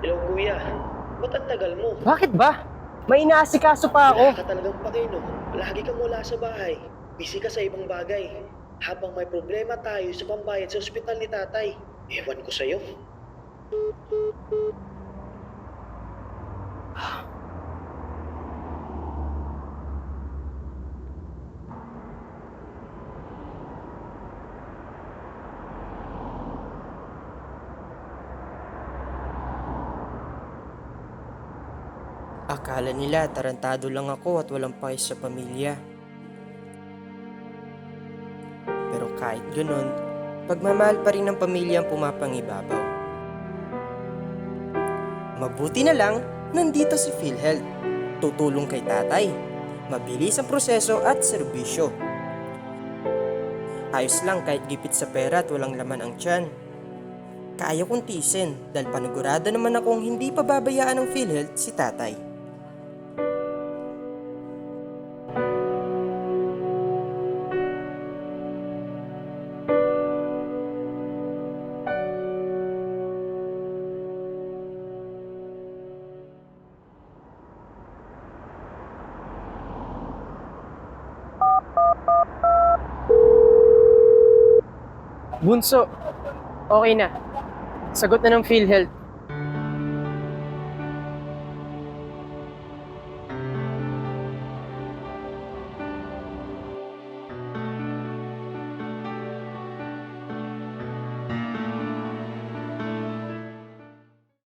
Hello? Kuya. Ba't ang tagal mo? Bakit ba? May inaasikaso pa Wala ako. ka talagang pakino. Lagi kang wala sa bahay. Busy ka sa ibang bagay. Habang may problema tayo sa pambayad sa ospital ni tatay. Ewan ko sa'yo. Akala nila tarantado lang ako at walang pakis sa pamilya. Pero kahit ganun, pagmamahal pa rin ng pamilya ang pumapangibabaw. Mabuti na lang, nandito si PhilHealth. Tutulong kay tatay. Mabilis ang proseso at serbisyo. Ayos lang kahit gipit sa pera at walang laman ang tiyan. Kaya kong tisin dahil panigurado naman akong hindi pababayaan ng PhilHealth si tatay. Bunso, okay na. Sagot na ng PhilHealth.